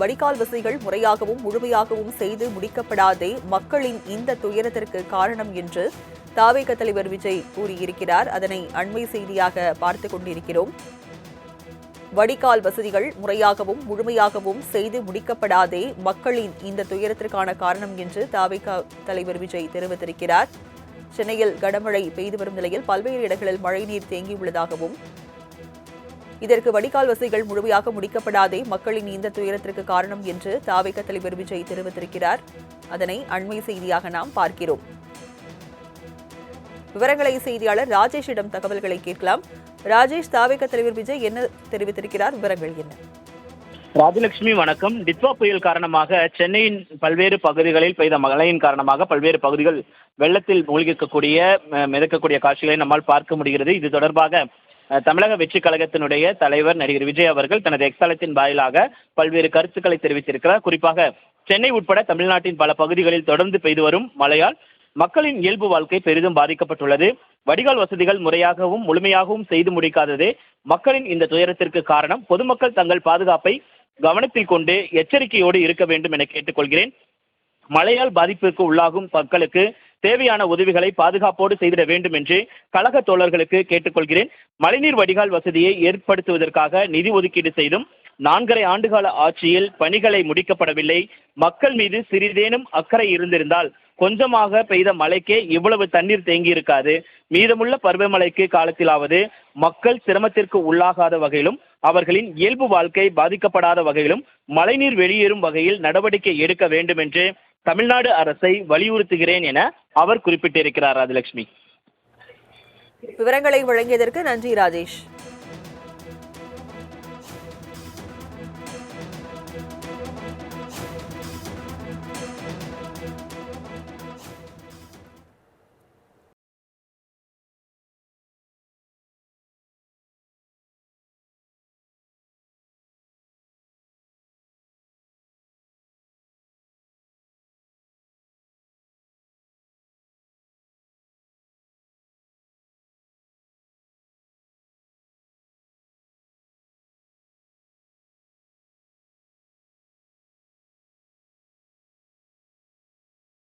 வடிகால் வசதிகள் முறையாகவும் முழுமையாகவும் செய்து முடிக்கப்படாதே மக்களின் இந்த துயரத்திற்கு காரணம் என்று தாவேக தலைவர் விஜய் கூறியிருக்கிறார். அதனை அண்மை செய்தியாக பார்த்துக் கொண்டிருக்கிறோம். வடிகால் வசதிகள் முறையாகவும் முழுமையாகவும் செய்து முடிக்கப்படாதே மக்களின் இந்த துயரத்திற்கான காரணம் என்று தாவேக தலைவர் விஜய் தெரிவித்திருக்கிறார். சென்னையில் கனமழை பெய்து வரும் நிலையில் பல்வேறு இடங்களில் மழைநீர் தேங்கியுள்ளதாகவும் இதற்கு வடிகால் வசதிகள் முழுமையாக முடிக்கப்படாதே மக்களின் இந்த துயரத்திற்கு காரணம் என்று தாவேக தலைவர் விஜய் தெரிவித்திருக்கிறார். அதனை அண்மை செய்தியாக நாம் பார்க்கிறோம். விவரங்களை செய்தியாளர் ராஜேஷிடம் தகவல்களை கேட்கலாம். ராஜேஷ் தாவேக தலைவர் விஜய் என்ன தெரிவித்திருக்கிறார்? விவரங்கள் என்ன? ராஜலட்சுமி வணக்கம். டிட்வா புயல் காரணமாக சென்னையின் பல்வேறு பகுதிகளில் பெய்த மழையின் காரணமாக பல்வேறு பகுதிகள் வெள்ளத்தில் மூழ்கிக்கக்கூடிய அஹ், மிதக்கக்கூடிய காட்சிகளை நம்மால் பார்க்க முடிகிறது. இது தொடர்பாக தமிழக வெற்றி கழகத்தினுடைய தலைவர் நடிகர் விஜய் அவர்கள் தனது எக்ஸாலத்தின் வாயிலாக பல்வேறு கருத்துக்களை தெரிவித்திருக்கிறார். குறிப்பாக சென்னை உட்பட தமிழ்நாட்டின் பல பகுதிகளில் தொடர்ந்து பெய்து வரும் மழையால் மக்களின் இயல்பு வாழ்க்கை பெரிதும் பாதிக்கப்பட்டுள்ளது. வடிகால் வசதிகள் முறையாகவும் முழுமையாகவும் செய்து முடிக்காததே மக்களின் இந்த துயரத்திற்கு காரணம். பொதுமக்கள் தங்கள் பாதுகாப்பை கவனத்தில் கொண்டு எச்சரிக்கையோடு இருக்க வேண்டும் என கேட்டுக்கொள்கிறேன். மழையால் பாதிப்புக்கு உள்ளாகும் மக்களுக்கு தேவையான உதவிகளை பாதுகாப்போடு செய்திட வேண்டும் என்று கழக தோழர்களுக்கு கேட்டுக்கொள்கிறேன். மழைநீர் வடிகால் வசதியை ஏற்படுத்துவதற்காக நிதி ஒதுக்கீடு செய்தும் நான்கரை ஆண்டுகால ஆட்சியில் பணிகளை முடிக்கப்படவில்லை. மக்கள் மீது சிறிதேனும் அக்கறை இருந்திருந்தால் கொஞ்சமாக பெய்த மழைக்கே இவ்வளவு தண்ணீர் தேங்கி இருக்காது மீதமுள்ள பருவமழைக்கு காலத்திலாவது மக்கள் சிரமத்திற்கு உள்ளாகாத வகையிலும் அவர்களின் இயல்பு வாழ்க்கை பாதிக்கப்படாத வகையிலும் மழைநீர் வெளியேறும் வகையில் நடவடிக்கை எடுக்க வேண்டும் என்று தமிழ்நாடு அரசை வலியுறுத்துகிறேன் என அவர் குறிப்பிட்டிருக்கிறார் ராஜலட்சுமி. விவரங்களை வழங்கியதற்கு நன்றி ராஜேஷ்.